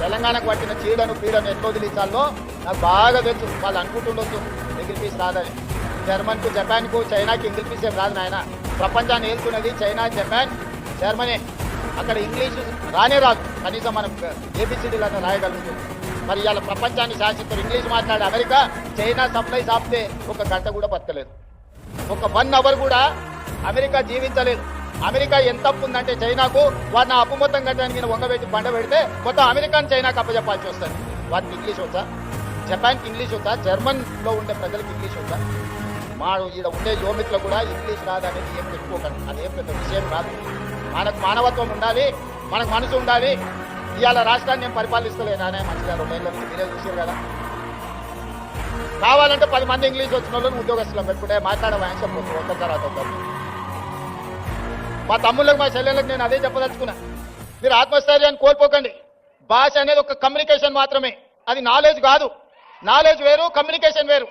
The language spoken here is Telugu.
తెలంగాణకు పట్టిన చీడను పీడను ఎట్లా వదిలించాలో నాకు బాగా తెలుసు. వాళ్ళు అనుకుంటుండొచ్చు. ఇంగిల్ పీస్ రాదని జర్మన్కు జపాన్కు చైనాకి ఇంగిల్ పీస్ ఏం రాదు నాయన. ప్రపంచాన్ని ఏలుతున్నది చైనా జపాన్ జర్మనీ అక్కడ ఇంగ్లీషు రానే రాదు. కనీసం మనం ఏబిసిడీలు రాయగలుగుతుంది మరి ఇవాళ ప్రపంచాన్ని శాసిస్తారు ఇంగ్లీష్ మాట్లాడే అమెరికా చైనా సప్లైస్ ఆపితే ఒక గంట కూడా బతకలేదు. ఒక వన్ అవర్ కూడా అమెరికా జీవించలేదు. అమెరికా ఎంత అప్పు ఉందంటే చైనాకు వాడిని అప్పు మొత్తం కట్టడానికి నేను వంగబెట్టి బండ పెడితే మొత్తం అమెరికాని చైనాకు అప్పచెప్పాల్సి వస్తుంది. వాటికి ఇంగ్లీష్ వచ్చా జపాన్కి ఇంగ్లీష్ వచ్చా జర్మన్లో ఉండే ప్రజలకు ఇంగ్లీష్ వచ్చా మా ఈడ ఉండే యోమిత్లు కూడా ఇంగ్లీష్ రాదనేది ఏం పెట్టుకోకండి అదేం పెద్ద విషయం కాదు. మనకు మానవత్వం ఉండాలి మనకు మనసు ఉండాలి. ఇవాళ రాష్ట్రాన్ని నేను పరిపాలిస్తలేనానే మంచిగా రెండేళ్ళ నుంచి మీరే చూసారు కదా. కావాలంటే పది మంది ఇంగ్లీష్ వచ్చిన వాళ్ళని ఉద్యోగస్తులు పెట్టుకుంటే మాట్లాడే వయసు ఒక్క తర్వాత మా తమ్ముళ్ళకి మా చెల్లెళ్ళకి నేను అదే చెప్పదలుచుకున్నా. మీరు ఆత్మస్థైర్యాన్ని కోల్పోకండి. భాష అనేది ఒక కమ్యూనికేషన్ మాత్రమే. అది నాలెడ్జ్ కాదు. నాలెడ్జ్ వేరు కమ్యూనికేషన్ వేరు.